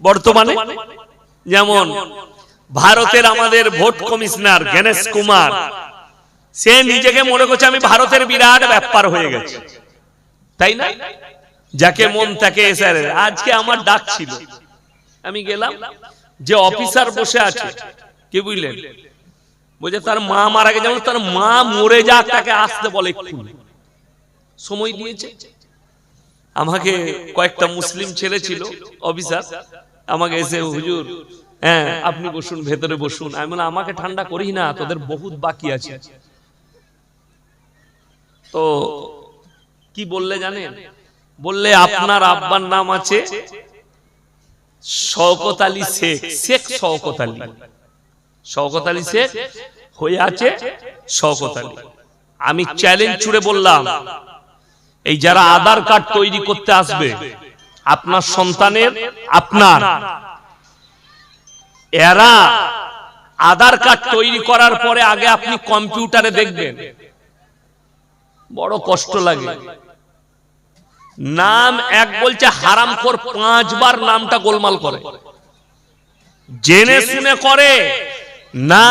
বর্তমানে যেমন ভারতের আমাদের ভোট কমিশনার গণেশ কুমার। সে নিজেকে মনে করছে আমি ভারতের বিরাট ব্যাপার হয়ে গেছে। তাই না? যাকে মন তাকে স্যার আজকে আমার ডাক ছিল। আমি গেলাম যে অফিসার বসে আছে কি বুঝলেন? বলছে তার মা মারা গেছে। যেমন তার মা মরে যাক তাকে আসতে বলে সময় দিয়েছে। আমাকে কয়েকটা মুসলিম ছেলে ছিল অফিসার। আমাকে এসে হুজুর হ্যাঁ আপনি বসুন ভেতরে বসুন। আমি বললাম আমাকে ঠান্ডা করি না তোদের বহুত বাকি আছে। তো কি বললে জানেন? বললে আপনার আব্বার নাম আছে শওকত আলী শেখ। শেখ শওকত আলী। শওকত আলী। শেখ হয়ে আছে শওকত আলী। আমি চ্যালেঞ্জ ছুড়ে বললাম এই যারা আধার কার্ড তৈরি করতে আসবে আপনার সন্তানের আপনার। এরা আধার কার্ড তৈরি করার পরে আগে আপনি কম্পিউটারে দেখবেন। বড় কষ্ট লাগে। নাম এক বলছে হারাম কর পাঁচবার নামটা গোলমাল করে। জেনে শুনে করে। না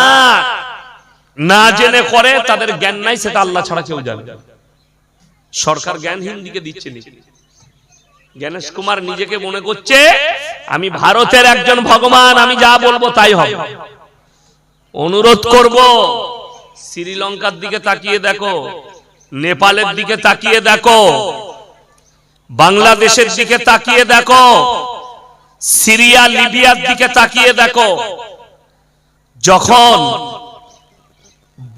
না জেনে করে তাদের জ্ঞান নাই সেটা আল্লাহ ছাড়া কেউ জানে। সরকার জ্ঞানহীন দিকে দিচ্ছে নাকি? জ্ঞানেশ কুমার নিজেকে মনে করছে আমি ভারতের একজন ভগবান আমি যা বলব তাই হবে। অনুরোধ করব শ্রীলঙ্কার দিকে তাকিয়ে দেখো নেপালের দিকে তাকিয়ে দেখো বাংলাদেশের দিকে তাকিয়ে দেখো সিরিয়া লিবিয়ার দিকে তাকিয়ে দেখো যখন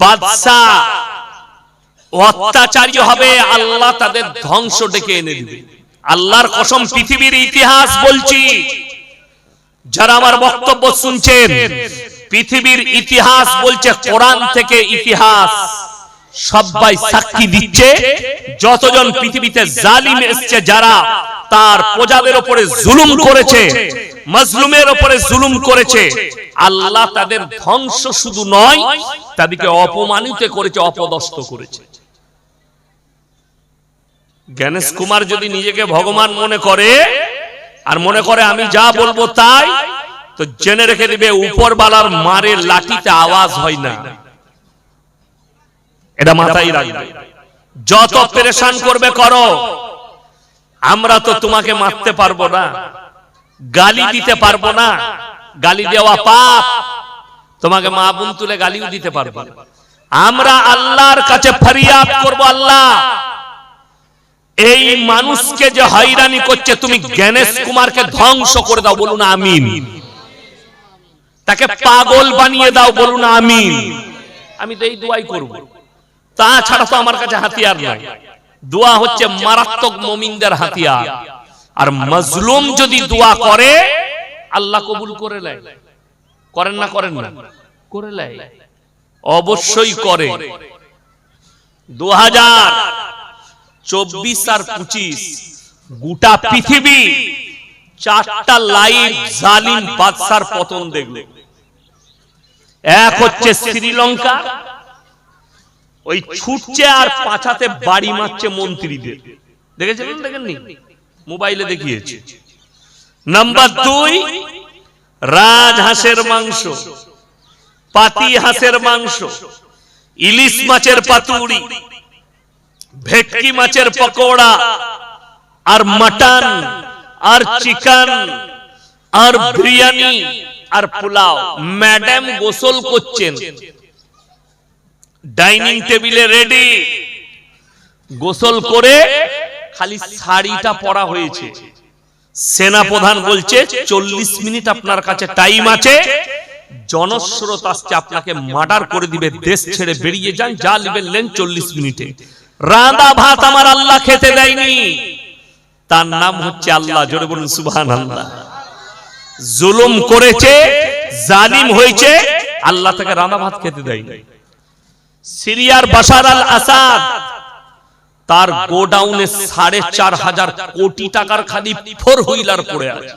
বাদশাহ অত্যাচারী হবে আল্লাহ তাদের ধ্বংস ডেকে এনে দিবে। আল্লাহর কসম পৃথিবীর ইতিহাস বলছি। যারা আমার বক্তব্য শুনছেন, পৃথিবীর ইতিহাস বলছে, কোরআন থেকে ইতিহাস সবাই সাক্ষী দিচ্ছে, যতজন পৃথিবীতে জালিম এসছে, যারা তার প্রজাদের উপরে জুলুম করেছে, মজলুমের উপরে জুলুম করেছে, আল্লাহ তাদের ধ্বংস শুধু নয়, তাদেরকে অপমানিত করেছে, অপদস্থ করেছে। জ্ঞানেশ কুমার যদি নিজেকে ভগবান মনে করে আর মনে করে আমি যা বলব তাই তো জেনে রেখে দিবে উপরবালার মারের লাঠিতে আওয়াজ হয় না। এটা মাথায় রাখবে। যত পেরেশান করবে করো আমরা তো তোমাকে মারতে পারব না। গালি দিতে পারব না। গালি দেওয়া পাপ। তোমাকে মা বোন তুলে গালিও দিতে পারব আমরা আল্লাহর কাছে ফরিয়াদ করব আল্লাহ। এই মানুষকে যে হয়রানি করছে, তুমি জ্ঞানেশ কুমারকে ধ্বংস করে দাও, বলুন আমিন। তাকে পাগল বানিয়ে দাও, বলুন আমিন। আমি তো এই দোয়াই করব। তাছাড়া তো আমার কাছে হাতিয়ার নাই। দোয়া হচ্ছে মারাত্মক মমিনদের হাতিয়ার। আর মজলুম যদি দোয়া করে, আল্লাহ কবুল করে নেয়। করেন না করেন না? করে নেয়। অবশ্যই করে। দু হাজার। চব্বিশ আর পঁচিশ। গোটা পৃথিবী চারটা লাইভ জালিম বাদশার পতন দেখবে। এক হচ্ছে শ্রীলঙ্কা ওই ছুটছে আর পাছাতে বাড়ি মারছে মন্ত্রীদের। দেখেছেন? দেখেননি? মোবাইলে দেখিয়েছে। নাম্বার দুই রাজ হাঁসের মাংস। পাতি হাঁসের মাংস। ইলিশ মাছের পাতুড়ি ভেটকি মাছের পকোড়া আর মাটন আর চিকেন আর বিরিয়ানি আর পোলাও। ম্যাডাম গোসল করছেন। ডাইনিং টেবিলে রেডি। গোসল করে খালি শাড়িটা পরা হয়েছে। সেনা প্রধান বলছে চল্লিশ মিনিট আপনার কাছে টাইম আছে। জনস্রোত আসছে আপনাকে মার্ডার করে দিবে দেশ ছেড়ে বেরিয়ে যান যা লিবেন লেন চল্লিশ মিনিটে। রাঁধা ভাত আমার আল্লাহ খেতে দেয়নি। তার নাম হচ্ছে আল্লাহ, জোরে বলুন সুবহান আল্লাহ জুলুম করেছে, জালিম হয়েছে, আল্লাহ তাকে রাঁধা ভাত খেতে দেয়নি। সিরিয়ার বাশার আল আসাদ, তার গোডাউনে সাড়ে চার হাজার কোটি টাকার খালি ফোর হুইলার পড়ে আছে।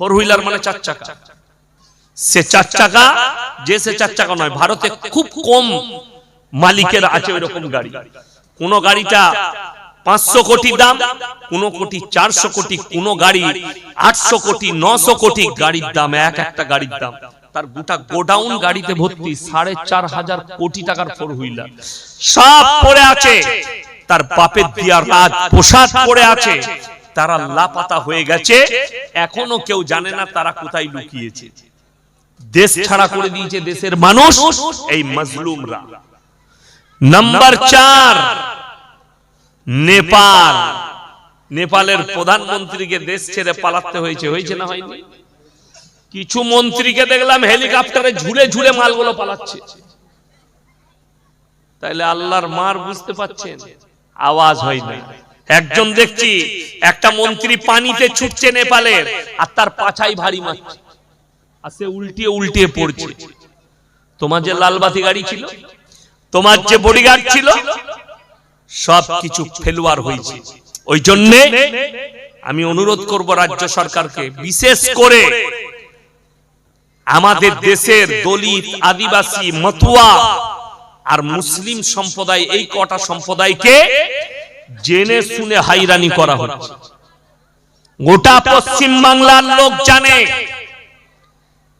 ফোর হুইলার মানে চার চাকা। সে চার চাকা, যে সে চার চাকা নয়, ভারতে খুব কম মালিকের আছে ওই রকম গাড়ি। কোন গাড়িটা পাঁচশো কোটি দাম, কোন কোটি চারশো কোটি, কোন গাড়ি আটশো কোটি, নশো কোটি, গাড়ির দাম এক একটা গাড়ির দাম। তার গোটা গোডাউন গাড়িতে ভর্তি সাড়ে চার হাজার কোটি টাকার ফোর হুইলার। সব আছে। তার বাপের রাজ পোশাক পড়ে আছে। তারা লাপাতা হয়ে গেছে। এখনও কেউ জানে না তারা কোথায় লুকিয়েছে। দেশ ছাড়া করে দিয়েছে দেশের মানুষ, এই মজলুমরা। নাম্বার চার নেপাল নেপালের প্রধানমন্ত্রীকে দেশ ছেড়ে পালাতে হয়েছে হয়েছে না হয়নি? কিছু মন্ত্রীকে দেখলাম হেলিকপ্টারে ঝুলে ঝুলে মালগুলো পালাচ্ছে। তাইলে আল্লাহর মার বুঝতে পাচ্ছেন আওয়াজ হয় না। একজন দেখছি একটা মন্ত্রী পানিতে ছুটছে নেপালের আর তার পাছাই ভারী মারছে। আর সে উল্টিয়ে উল্টিয়ে পড়ছে। তোমার যে লালবাতি গাড়ি ছিল? তোমার যে বডিগার্ড ছিল সব কিছু ফেলুয়ার হয়েছে। ওই জন্যে আমি অনুরোধ করব রাজ্য সরকারকে বিশেষ করে আমাদের দেশের দলিত আদিবাসী মতুয়া আর মুসলিম সম্প্রদায় এই কটা সম্প্রদায়কে জেনে শুনে হাইরানি করা হচ্ছে। গোটা পশ্চিম বাংলার লোক জানে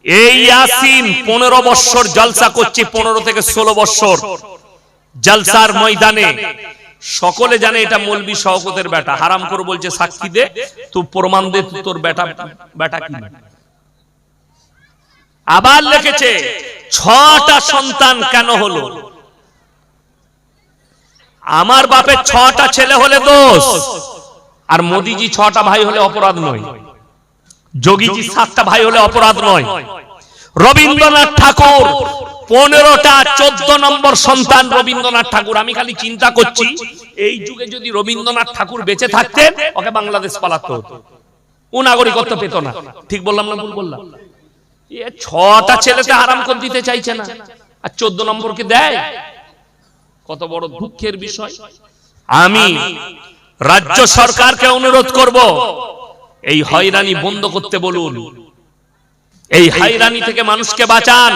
এই ইয়াসিন পনেরো বৎসর জলসা করছে, পনেরো থেকে ষোলো বৎসর জলসার ময়দানে। সকলে জানে এটা মলবি শওকতের বেটা। হারাম করে বলছে, সাক্ষী দে, তুই প্রমাণ দে তোর বেটা বেটা কি? আবার লিখেছে, ছটা সন্তান কেন হলো? আমার বাপের ছটা ছেলে হলে দোষ, আর মোদিজি ছটা ভাই হলে অপরাধ নয়। যোগীজি সাতটা ভাই হলে অপরাধ নয়। রবীন্দ্রনাথ ঠাকুর পনেরোটা চোদ্দ নম্বর সন্তান রবীন্দ্রনাথ ঠাকুর। আমি খালি চিন্তা করছি এই যুগে যদি রবীন্দ্রনাথ ঠাকুর বেঁচে থাকতেন ওকে বাংলাদেশ পালাতে। হতো ও নাগরিকত্ব পেত না। ঠিক বললাম না ভুল বললাম? ছটা ছেলেতে আরাম করে দিতে চাইছে না। আর চোদ্দ নম্বরকে দেয়? কত বড় দুঃখের বিষয়। আমি রাজ্য সরকারকে অনুরোধ করব এই হয়রানি বন্ধ করতে বলুন। এই হয়রানি থেকে মানুষকে বাঁচান।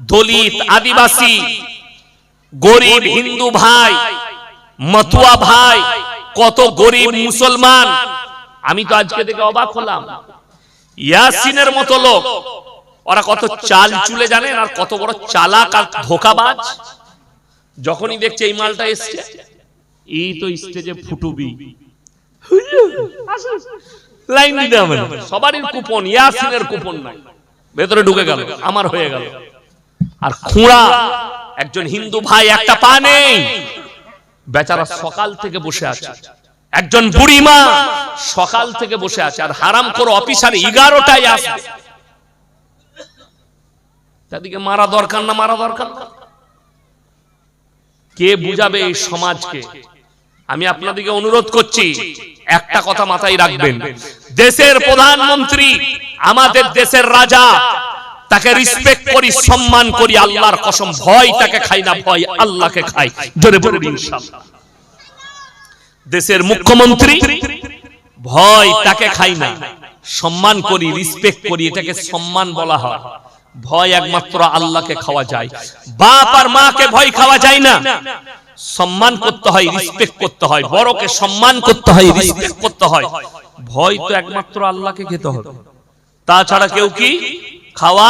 দলিত আদিবাসী গরিব হিন্দু ভাই মতুয়া ভাই কত গরিব মুসলমান। আমি তো আজকে দেখে অবাক হলাম। ইয়াসিনের মতো লোক। ওরা কত চাল চুলে জানেন আর কত বড় চালাক আর ধোকাবাজ? যখনই দেখছে এই মালটা এসছে। এই তো স্টেজে ফুটুবি। লাইন দিতে হবে না। সবারই কুপন ইয়াসিনের কুপন নাই। ভেতরে ঢুকে গেল আমার হয়ে গেল। আর খুঁড়া একজন হিন্দু ভাই একটা পা নেই। বেচারা সকাল থেকে বসে আছে। একজন বুড়িমা সকাল থেকে বসে আছে। আর হারাম করে অফিসার এগারোটায় আসবে তাদেরকে মারা দরকার না মারা দরকার কে বুঝাবে এই সমাজকে? আমি আপনাদেরকে অনুরোধ করছি একটা কথা মাথায় রাখবেন। দেশের প্রধানমন্ত্রী আমাদের দেশের রাজা তাকে রিসপেক্ট করি সম্মান করি আল্লাহর কসম ভয় তাকে খাই না ভয় আল্লাহকে খাই। জোরে বলুন ইনশাআল্লাহ দেশের মুখ্যমন্ত্রী ভয় তাকে খাই না। সম্মান করি রিসপেক্ট করি এটাকে সম্মান বলা হয়। ভয় একমাত্র আল্লাহকে খাওয়া যায়। বাপ আর মাকে ভয় খাওয়া যায় না। সম্মান করতে হয় রিসপেক্ট করতে হয়। বড়কে সম্মান করতে হয় রিসপেক্ট করতে হয়। ভয় তো একমাত্র আল্লাহকে খেতে হবে। তাছাড়া কেউ কি খাওয়া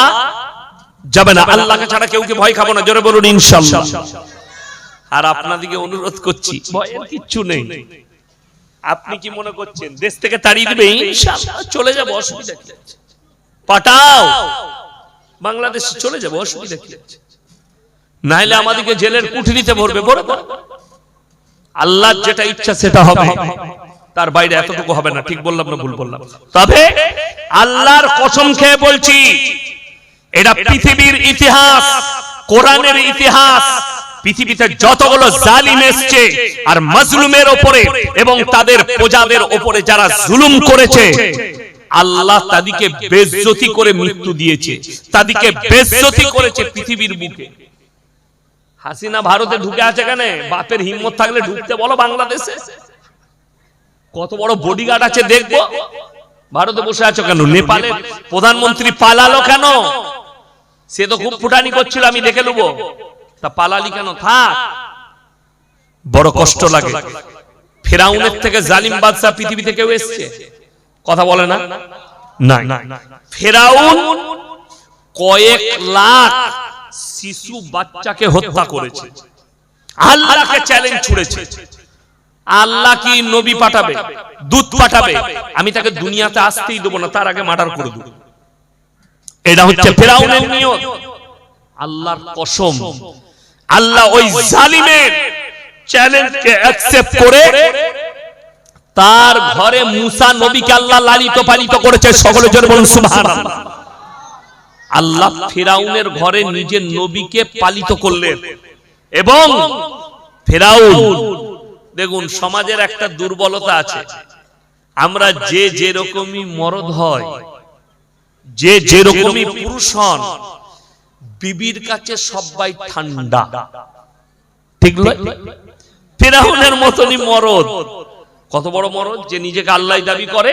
যাবে না। আল্লাহকে ছাড়া কেউ কি ভয় খাব না? জোরে বলুন ইনশাআল্লাহ আর আপনাদেরকে অনুরোধ করছি ভয়ের কিচ্ছু নেই। আপনি কি মনে করছেন? দেশ থেকে তাড়িয়ে দিবে? ইনশাআল্লাহ চলে যাব অসুবিধা? পাঠাও। বাংলাদেশে চলে যাব, অসুবিধা কি আছে? নাইলে আমাদেরকে জেলের কুঠরিতে ভরবে ভরে দাও। আল্লাহর যেটা ইচ্ছা সেটা হবে তার বাইরে এতটুকু হবে না, ঠিক বললাম না ভুল বললাম তবে আল্লাহর কসম খেয়ে বলছি, এটা পৃথিবীর ইতিহাস, কোরআনের ইতিহাস, পৃথিবীতে যতগুলো জালিম এসছে আর মাজলুমের ওপরে এবং তাদের প্রজাদের ওপরে যারা জুলুম করেছে আল্লাহ তাদেরকে বেজ্জতি করে মৃত্যু দিয়েছে। তাদেরকে বেজ্জতি করেছে পৃথিবীর বুকে। হাসিনা ভারতে ঢুকে আছে কেন? বাপের হিম্মত থাকলে ঢুকতে বলো বাংলাদেশে। কত বড় বডিগার্ড আছে দেখব। ভারতে বসে আছো কেন? নেপালের প্রধানমন্ত্রী পালালো কেন? সে তো খুব ফুটানি করছিল আমি দেখে নেব। তা পালালি কেন? থাক। বড় কষ্ট লাগে। ফেরাউনের থেকে জালিম বাদশাহ পৃথিবীতে কেউ এসছে? কথা বলে না? না ফেরাউন কয়েক লাখ শিশু বাচ্চাকে হত্যা করেছে। আল্লাহকে চ্যালেঞ্জ ছুড়েছে। আল্লাহ কি নবী পাঠাবে? দুধ পাঠাবে? আমি তাকে দুনিয়াতে আসতেই দেবো না তার আগে মার্ডার করে দেবো। এটা হচ্ছে ফেরাউনের নিয়ত। আল্লাহর কসম। আল্লাহ ওই জালিমের চ্যালেঞ্জকে অ্যাকসেপ্ট করে তার ঘরে মুসা নবীকে আল্লাহ লালিত পালিত করেছে সকলের জন্য বলুন, সুবহানাল্লাহ। আল্লাহ ফেরাউনের ঘরে নিজের নবীকে পালিত করলেন। এবং ফেরাউন, দেখুন, সমাজের একটা দুর্বলতা আছে। আমরা যে যেরকমই মরদ হয়, যে যেরকমই পুরুষ হন, বিবির কাছে সবাই ঠান্ডা। ঠিক? ফেরাউনের মতনই মরদ। কত বড় মরদ যে নিজেকে আল্লাহ দাবি করে?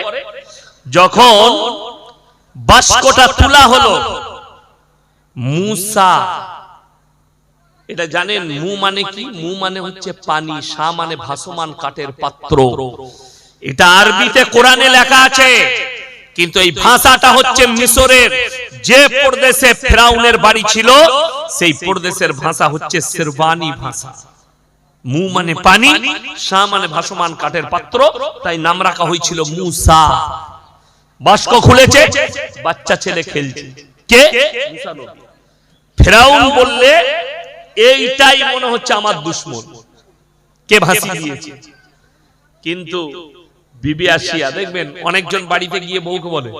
যখন বাস্কটা তোলা হলো, মুসা, এটা জানেন, মু মানে কি? মু মানে হচ্ছে পানি, সা মানে ভাসমান কাঠের পাত্র। এটা আরবিতে কোরআনে লেখা আছে, কিন্তু এই ভাষাটা হচ্ছে মিশরের যে প্রদেশে ফেরাউনের বাড়ি ছিল, সেই প্রদেশের ভাষা হচ্ছে সেরবানি ভাষা। মু মানে পানি সা মানে ভাসমান কাঠের পাত্র তাই নাম রাখা হয়েছিল মুসা। বাস্ক খুলেছে বাচ্চা ছেলে খেলছে। কে? ফেরাউন বললে এইটাই মনে হচ্ছে আমার দুশ্মন। কে ভাসি দিয়েছে? কিন্তু বিবি আসিয়া দেখবেন অনেকজন বাড়িতে গিয়ে বউকে বলে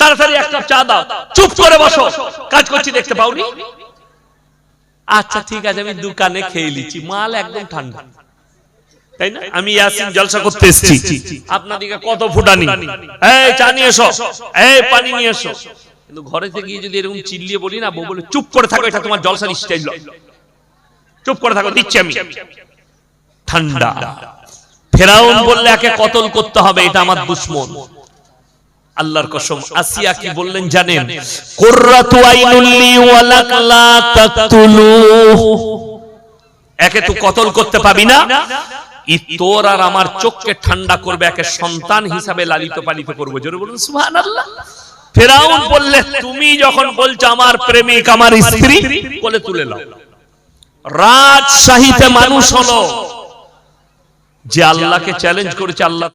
তাড়াতাড়ি একটা চা দাও চুপ করে বসো কাজ করছি দেখতে পাওনি। আচ্ছা ঠিক আছে আমি দোকানে খেয়ে নিচ্ছি। মাল একদম ঠান্ডা। তাই না? আমি ইয়াসিন জলসা করতে এসেছি। আপনাদিকে কত ফুটানি। এই চা নিয়ে এসো। এই পানি নিয়ে এসো। কিন্তু ঘরে থেকে গিয়ে যদি এরকম চিল্লিয়ে বলি না বউ বলে চুপ করে থাকো এটা তোমার জলসার স্টাইল চুপ করে থাকো। দিচ্ছি আমি। ঠান্ডা। ফেরাউন বললে একে কতল করতে হবে এটা আমার দুশ্মন। আল্লাহর কসম আসিয়া কি বললেন জানেন? কুররাতু আইনুল্লি ওয়ালাক লা তাকতুলু একে তুই কতল করতে পাবি না? ই তোর আর আমার চোখকে ঠান্ডা করবে একে সন্তান হিসাবে লালিত পালিত করব। জোরে বলুন সুবহানাল্লাহ। ফেরাউন বললে তুমি যখন বলছো আমার প্রেমিক আমার স্ত্রী বলে তুলে নাও। রাজশাহীতে মানুষ হলো। যে আল্লাহকে চ্যালেঞ্জ করেছে আল্লাহ